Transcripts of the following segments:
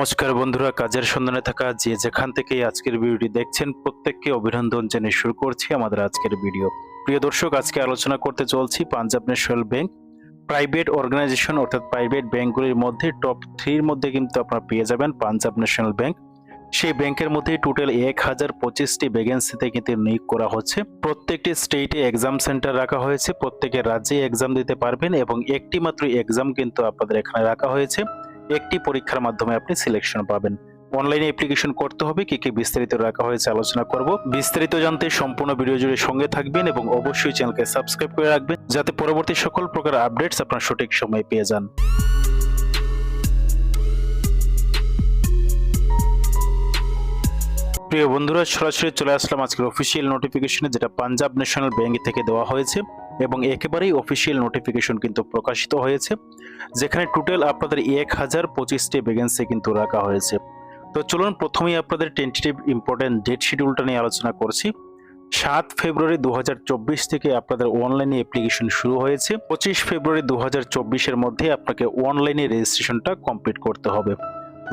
নমস্কার বন্ধুরা, কাজের সন্ধানে থাকা যে যেখান থেকে আজকের ভিডিওটি দেখছেন, প্রত্যেককে অভিনন্দন জানিয়ে শুরু করছি আমাদের আজকের ভিডিও। প্রিয় দর্শক, আজকে আলোচনা করতে চলছি Punjab national bank private organisation, অর্থাৎ প্রাইভেট ব্যাংকগুলির মধ্যে টপ থ্রির মধ্যে কিন্তু আপনারা পেয়ে যাবেন পাঞ্জাব ন্যাশনাল ব্যাংক। সেই ব্যাংকের মধ্যে টোটাল এক হাজার পঁচিশটি ভ্যাকেন্সিতে কিন্তু নিয়োগ করা হচ্ছে। প্রত্যেকটি স্টেটে এক্সাম সেন্টার রাখা হয়েছে, প্রত্যেকের রাজ্যে এক্সাম দিতে পারবেন এবং একটি মাত্র এক্সাম কিন্তু আপনাদের এখানে রাখা হয়েছে। একটি পরীক্ষার মাধ্যমে আপনি সিলেকশন পাবেন। অনলাইনে অ্যাপ্লিকেশন করতে হবে, কি কি বিস্তারিত রাখা হয়েছে আলোচনা করব। বিস্তারিত জানতে সম্পূর্ণ ভিডিও জুড়ে সঙ্গে থাকবেন এবং অবশ্যই চ্যানেলকে সাবস্ক্রাইব করে রাখবেন, যাতে পরবর্তী সকল প্রকার আপডেটস আপনার সঠিক সময়ে পেয়ে যান। প্রিয় বন্ধুরা, সরাসরি চলে আসলাম আজকের অফিসিয়াল নোটিফিকেশনে যেটা পাঞ্জাব ন্যাশনাল ব্যাংক থেকে দেওয়া হয়েছে এবং একেবারেই অফিসিয়াল নোটিফিকেশন কিন্তু প্রকাশিত হয়েছে, যেখানে টোটাল আপনাদের এক হাজার পঁচিশটি ভ্যাকেন্সি কিন্তু রাখা হয়েছে। তো চলুন প্রথমেই আপনাদের টেন্টেটিভ ইম্পর্টেন্ট ডেট শিডিউলটা নিয়ে আলোচনা করছি। সাত ফেব্রুয়ারি দু হাজার চব্বিশ থেকে আপনাদের অনলাইনে অ্যাপ্লিকেশন শুরু হয়েছে। পঁচিশ ফেব্রুয়ারি দু এর মধ্যে আপনাকে অনলাইনে রেজিস্ট্রেশনটা কমপ্লিট করতে হবে।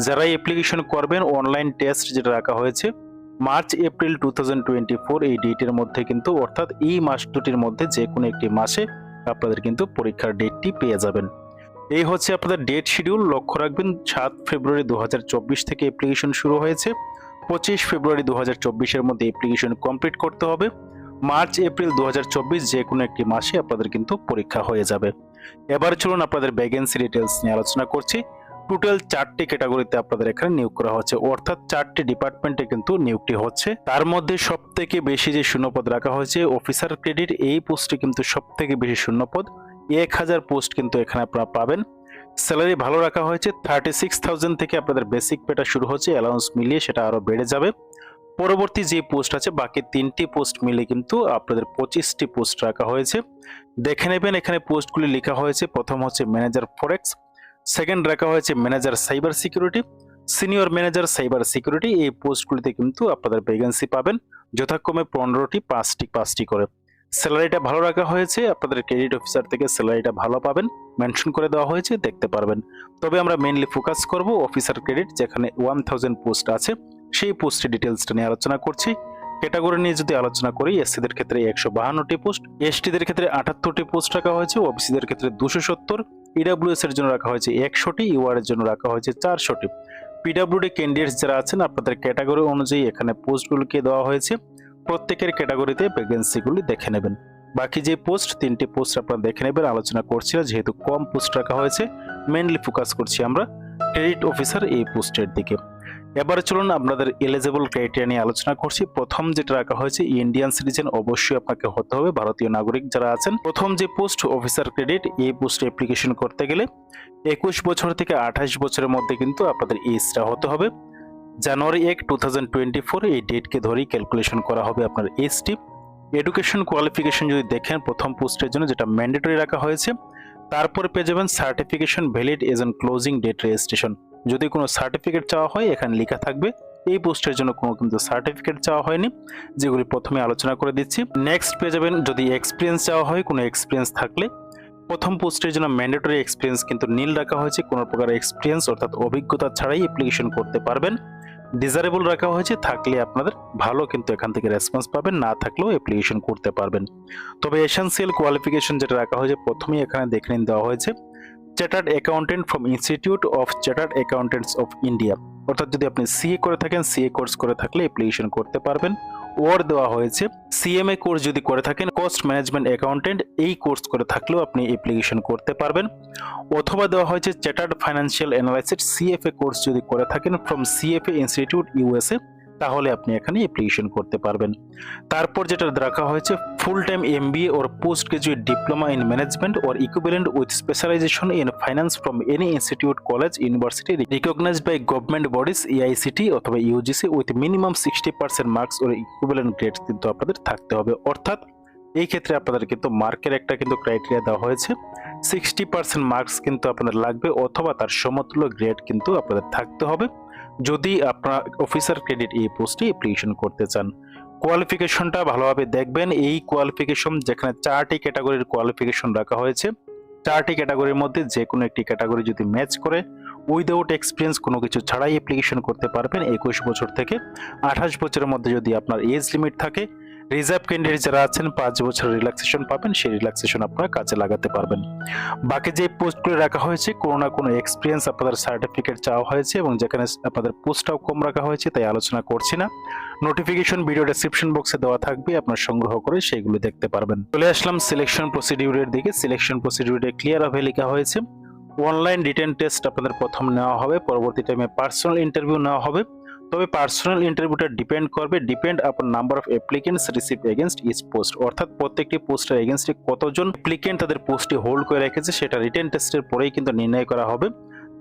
যারা অ্যাপ্লিকেশন করবেন অনলাইন টেস্ট যেটা রাখা হয়েছে মার্চ, এপ্রিল টু এই ডেটের মধ্যে কিন্তু, অর্থাৎ এই মাস দুটির মধ্যে যে কোনো একটি মাসে আপনাদের কিন্তু পরীক্ষার ডেটটি পেয়ে যাবেন। এই হচ্ছে আপনাদের ডেট শিডিউল। লক্ষ্য রাখবেন, সাত ফেব্রুয়ারি দু হাজার চব্বিশ থেকে অ্যাপ্লিকেশন শুরু হয়েছে। পঁচিশ ফেব্রুয়ারি দু এর মধ্যে অ্যাপ্লিকেশন কমপ্লিট করতে হবে। মার্চ, এপ্রিল দু হাজার চব্বিশ যে কোনো একটি মাসে আপনাদের কিন্তু পরীক্ষা হয়ে যাবে। এবার চলুন আপনাদের ভ্যাকেন্সি ডিটেলস নিয়ে আলোচনা করছি। টোটাল চারটি ক্যাটাগরিতে আপনাদের এখানে নিয়োগ করা হচ্ছে। অর্থাৎ চারটি ডিপার্টমেন্টে কিন্তু নিয়োগটি হচ্ছে। তার মধ্যে সব থেকে বেশি যে শূন্যপদ রাখা হয়েছে অফিসার ক্রেডিট এই পোস্টে কিন্তু সব থেকে বেশি শূন্যপদ। এক হাজার পোস্ট কিন্তু এখানে আপনারা পাবেন। স্যালারি ভালো রাখা হয়েছে। থার্টি সিক্স থাউজেন্ড থেকে আপনাদের বেসিক পেটা শুরু হচ্ছে। অ্যালাউন্স মিলিয়ে সেটা আরও বেড়ে যাবে। পরবর্তী যে পোস্ট আছে, বাকি তিনটি পোস্ট মিলে কিন্তু আপনাদের পঁচিশটি পোস্ট রাখা হয়েছে। দেখে নেবেন এখানে পোস্টগুলি লেখা হয়েছে। প্রথম হচ্ছে ম্যানেজার ফরেক্স সেকেন্ড রাখা হয়েছে manager cyber security senior manager cyber security এই পোস্টগুলিতে কিন্তু আপনাদের ভ্যাকেন্সি পাবেন। যথাক্রমে পনেরোটি, পাঁচটি পাঁচটি করে। স্যালারিটা ভালো রাখা হয়েছে, আপনাদের ক্রেডিট অফিসার থেকে স্যালারিটা ভালো পাবেন মেনশন করে দেওয়া হয়েছে, দেখতে পারবেন। তবে আমরা মেইনলি ফোকাস করব অফিসার ক্রেডিট যেখানে ওয়ান থাউজেন্ড পোস্ট আছে, সেই পোস্টের ডিটেলসটা নিয়ে আলোচনা করছি। ক্যাটাগরি নিয়ে যদি আলোচনা করি এসসিদের ক্ষেত্রে একশো বাহান্নটি পোস্ট এসটিদের ক্ষেত্রে আটাত্তরটি পোস্ট রাখা হয়েছে ওবিসিদের ক্ষেত্রে দুশো সত্তর ইডাব্লিউএস এর জন্য রাখা হয়েছে একশোটি ইউআর এর জন্য রাখা হয়েছে চারশোটি। পিডাব্লিউডি ক্যান্ডিডেটস যারা আছেন, আপনাদের ক্যাটাগরি অনুযায়ী এখানে পোস্টগুলিকে দেওয়া হয়েছে। প্রত্যেকের ক্যাটাগরিতে ভ্যাকেন্সিগুলি দেখে নেবেন। বাকি যে পোস্ট তিনটি পোস্ট আপনারা দেখে নেবেন, আলোচনা করছি না, যেহেতু কম পোস্ট রাখা হয়েছে মেনলি ফোকাস করছি আমরা ক্রেডিট অফিসার এই পোস্টের দিকে। এবারে চলুন আপনাদের এলিজেবল ক্রাইটেরিয়া নিয়ে আলোচনা করছি। প্রথম যেটা রাখা হয়েছে ইন্ডিয়ান সিটিজেন অবশ্যই আপনাকে হতে হবে। ভারতীয় নাগরিক যারা আছেন, প্রথম যে পোস্ট অফিসার ক্রেডিট এই পোস্টে অ্যাপ্লিকেশন করতে গেলে একুশ বছর থেকে আঠাশ বছরের মধ্যে কিন্তু আপনাদের এজটা হতে হবে। জানুয়ারি এক টু থাউজেন্ড টোয়েন্টি ফোর এই ডেটকে ধরেই ক্যালকুলেশন করা হবে আপনার এজটি এডুকেশন কোয়ালিফিকেশন যদি দেখেন, প্রথম পোস্টের জন্য যেটা ম্যান্ডেটরি রাখা হয়েছে, তারপরে পেয়ে যাবেন certification valid as on closing date registration যদি কোনো সার্টিফিকেট চাওয়া হয়, এখানে লেখা থাকবে, এই পোস্টের জন্য কোনো কিন্তু সার্টিফিকেট চাওয়া হয়নি, যেগুলি প্রথমে আলোচনা করে দিচ্ছি। নেক্সট পেয়ে যাবেন, যদি এক্সপিরিয়েন্স চাওয়া হয়, কোনো এক্সপিরিয়েন্স থাকলে। প্রথম পোস্টের জন্য ম্যান্ডেটরি এক্সপিরিয়েন্স কিন্তু নীল রাখা হয়েছে, কোনো প্রকার এক্সপিরিয়েন্স অর্থাৎ অভিজ্ঞতা ছাড়াই অ্যাপ্লিকেশন করতে পারবেন। ডিজারেবল রাখা হয়েছে, থাকলে আপনাদের ভালো কিন্তু এখান থেকে রেসপন্স পাবেন, না থাকলেও অ্যাপ্লিকেশন করতে পারবেন। তবে এসেন্সিয়াল কোয়ালিফিকেশন যেটা রাখা হয়েছে, প্রথমেই এখানে দেখে নিন দেওয়া হয়েছে। Chartered accountant from institute of chartered accountants of India অর্থাৎ যদি আপনি সিএ করে থাকেন সিএ কোর্স করে থাকলে অ্যাপ্লিকেশন করতে পারবেন। ওর দেওয়া হয়েছে। সিএমএ কোর্স যদি করে থাকেন কস্ট ম্যানেজমেন্ট অ্যাকাউন্টেন্ট এই কোর্স করে থাকলেও আপনি অ্যাপ্লিকেশন করতে পারবেন। অথবা দেওয়া হয়েছে chartered financial analysis CFA course যদি করে থাকেন ফ্রম সিএফএ ইনস্টিটিউট ইউএসএ তাহলে আপনি এখানে অ্যাপ্লিকেশন করতে পারবেন। তারপর যেটা রাখা হয়েছে full time MBA or post graduate diploma in management or equivalent with specialisation in finance from any institute college university recognised by government bodies AICTE অথবা UGC with minimum sixty percent marks or equivalent grade কিন্তু আপনাদের থাকতে হবে। অর্থাৎ এই ক্ষেত্রে আপনাদের কিন্তু মার্কের একটা কিন্তু ক্রাইটেরিয়া দেওয়া হয়েছে। সিক্সটি পার্সেন্ট মার্কস কিন্তু আপনাদের লাগবে অথবা তার সমতুল্য গ্রেড কিন্তু আপনাদের থাকতে হবে। যদি আপনার অফিসার ক্রেডিট এই পোস্টে অ্যাপ্লিকেশন করতে চান কোয়ালিফিকেশনটা ভালোভাবে দেখবেন। এই কোয়ালিফিকেশন যেখানে চারটি ক্যাটাগরির কোয়ালিফিকেশন রাখা হয়েছে, চারটি ক্যাটাগরির মধ্যে যে কোনো একটি ক্যাটাগরি যদি ম্যাচ করে উইদাউট এক্সপিরিয়েন্স কোনো কিছু ছাড়াই অ্যাপ্লিকেশন করতে পারবেন। একুশ বছর থেকে আঠাশ বছরের মধ্যে যদি আপনার এজ লিমিট থাকে রিজার্ভ ক্যান্ডিডেট যারা আছেন, পাঁচ বছর রিল্যাক্সেশন পাবেন, সেই রিল্যাক্সেশন আপনারা কাজে লাগাতে পারবেন। বাকি যে পোস্টগুলো রাখা হয়েছে, কোনো না কোনো এক্সপিরিয়েন্স আপনাদের সার্টিফিকেট চাওয়া হয়েছে এবং যেখানে আপনাদের পোস্টটাও কম রাখা হয়েছে, তাই আলোচনা করছি না। নোটিফিকেশন ভিডিও ডেসক্রিপশন বক্সে দেওয়া থাকবে, আপনার সংগ্রহ করে সেইগুলো দেখতে পারবেন। চলে আসলাম সিলেকশন প্রসিডিউরের দিকে। সিলেকশন প্রসিডিউরে ক্লিয়ার হবে লেখা হয়েছে অনলাইন রিটেন টেস্ট আপনাদের প্রথম নেওয়া হবে, পরবর্তী টাইমে পার্সোনাল ইন্টারভিউ নেওয়া হবে। তবে পার্সোনাল ইন্টারভিউটা ডিপেন্ড করবে depend upon number of applicants receive against each post অর্থাৎ প্রত্যেকটি পোস্টের এগেনস্টে কতজন অ্যাপ্লিকেন্ট তাদের পোস্টটি হোল্ড করে রেখেছে, সেটা রিটেন টেস্টের পরেই কিন্তু নির্ণয় করা হবে।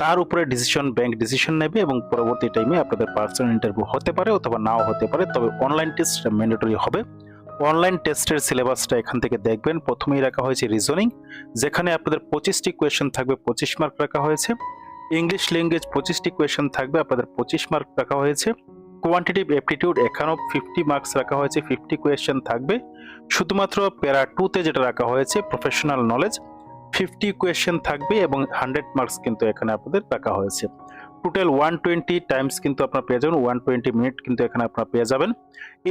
তার উপরে ডিসিশন ব্যাংক ডিসিশন নেবে এবং পরবর্তী টাইমে আপনাদের পার্সোনাল ইন্টারভিউ হতে পারে অথবা নাও হতে পারে, তবে অনলাইন টেস্ট ম্যান্ডেটরি হবে। অনলাইন টেস্টের সিলেবাসটা এখান থেকে দেখবেন, প্রথমেই রাখা হয়েছে রিজনিং যেখানে আপনাদের পঁচিশটি কোয়েশ্চেন থাকবে, পঁচিশ মার্ক রাখা হয়েছে। ইংলিশ ল্যাঙ্গুয়েজ পঁচিশটি কোয়েশন থাকবে, আপনাদের পঁচিশ মার্ক রাখা হয়েছে। কোয়ান্টিটিভ অ্যাপটিটিউড এখানেও ফিফটি মার্কস রাখা হয়েছে ফিফটি কোয়েশ্চেন থাকবে। শুধুমাত্র প্যারা টুতে যেটা রাখা হয়েছে প্রফেশনাল নলেজ ফিফটি কোয়েশ্চেন থাকবে এবং হান্ড্রেড মার্কস কিন্তু এখানে আপনাদের রাখা হয়েছে। টোটাল ওয়ান টোয়েন্টি টাইমস কিন্তু আপনার পেয়ে যাবেন ওয়ান টোয়েন্টি মিনিট কিন্তু এখানে আপনারা পেয়ে যাবেন।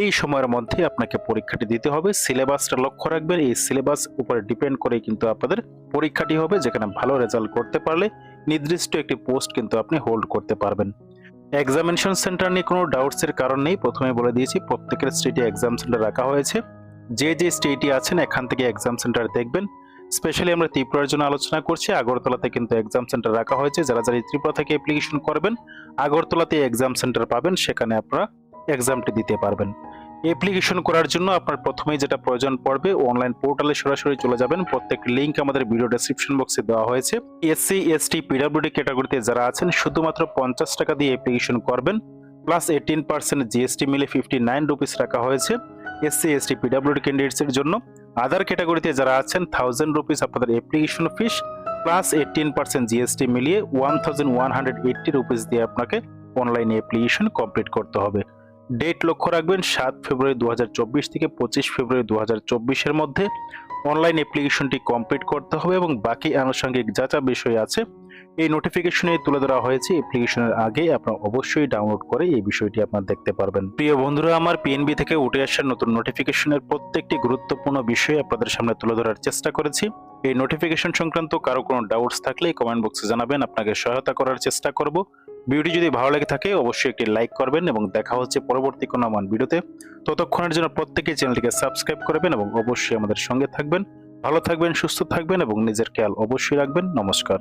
এই সময়ের মধ্যে আপনাকে পরীক্ষাটি দিতে হবে, সিলেবাসটা লক্ষ্য রাখবেন, এই সিলেবাস উপরে ডিপেন্ড করে কিন্তু আপনাদের পরীক্ষাটি হবে, যেখানে ভালো রেজাল্ট করতে পারলে নির্দিষ্ট একটি পোস্ট কিন্তু আপনি হোল্ড করতে পারবেন। এক্সামিনেশন সেন্টার নিয়ে কোনো ডাউটসের কারণ নেই প্রথমে বলে দিয়েছি, প্রত্যেকের স্টেটে এক্সাম সেন্টার রাখা হয়েছে। যে যে স্টেটে আছেন, এখান থেকে এক্সাম সেন্টার দেখবেন। স্পেশালি আমরা ত্রিপুরার জন্য আলোচনা করছি। আগরতলাতে কিন্তু এক্সাম সেন্টার রাখা হয়েছে। যারা যারা ত্রিপুরা থেকে অ্যাপ্লিকেশন করবেন, আগরতলাতে এক্সাম সেন্টার পাবেন। সেখানে আপনারা এক্সামটি দিতে পারবেন। অ্যাপ্লিকেশন করার জন্য আপনার প্রথমেই যেটা প্রয়োজন পড়বে অনলাইন পোর্টালে সরাসরি চলে যাবেন। প্রত্যেক লিঙ্ক আমাদের ভিডিও ডেসক্রিপশন বক্সে দেওয়া হয়েছে। এসসি এসটি পিডাব্লিউডি ক্যাটাগরিতে যারা আছেন, শুধুমাত্র পঞ্চাশ টাকা দিয়ে অ্যাপ্লিকেশন করবেন। প্লাস এইটিন পার্সেন্ট জিএসটি মিলে ফিফটি নাইন রুপিস রাখা হয়েছে। এসসি এসটি পিডাব্লিউডি ক্যান্ডিডেটসের জন্য। আদার ক্যাটাগরিতে যারা আছেন থাউজেন্ড রুপিস আপনাদের application fees plus eighteen percent GST মিলিয়ে one thousand one hundred eighty rupees দিয়ে আপনাকে অনলাইনে অ্যাপ্লিকেশন কমপ্লিট করতে হবে। ডেট লক্ষ্য রাখবেন, সাত ফেব্রুয়ারি দু হাজার চব্বিশ থেকে পঁচিশ ফেব্রুয়ারি দু হাজার চব্বিশের মধ্যে অনলাইন অ্যাপ্লিকেশনটি কমপ্লিট করতে হবে এবং বাকি আনুষঙ্গিক যা যা বিষয় আছে এই নোটিফিকেশনে তুলে ধরা হয়েছে। অ্যাপ্লিকেশনের আগে আপনারা অবশ্যই ডাউনলোড করে এই বিষয়টি আপনারা দেখতে পারবেন। প্রিয় বন্ধুরা, আমার পিএনবি থেকে উঠে আসার নতুন নোটিফিকেশনের প্রত্যেকটি গুরুত্বপূর্ণ বিষয় আপনাদের সামনে তুলে ধরার চেষ্টা করেছি। এই নোটিফিকেশন সংক্রান্ত কারও কোনো ডাউটস থাকলে কমেন্ট বক্সে জানাবেন, আপনাকে সহায়তা করার চেষ্টা করব। ভিডিওটি যদি ভালো লেগে থাকে, অবশ্যই একটি লাইক করবেন এবং দেখা হচ্ছে পরবর্তী কোনো আমার ভিডিওতে। ততক্ষণের জন্য প্রত্যেকে চ্যানেলটিকে সাবস্ক্রাইব করবেন এবং অবশ্যই আমাদের সঙ্গে থাকবেন। ভালো থাকবেন, সুস্থ থাকবেন এবং নিজের খেয়াল অবশ্যই রাখবেন। নমস্কার।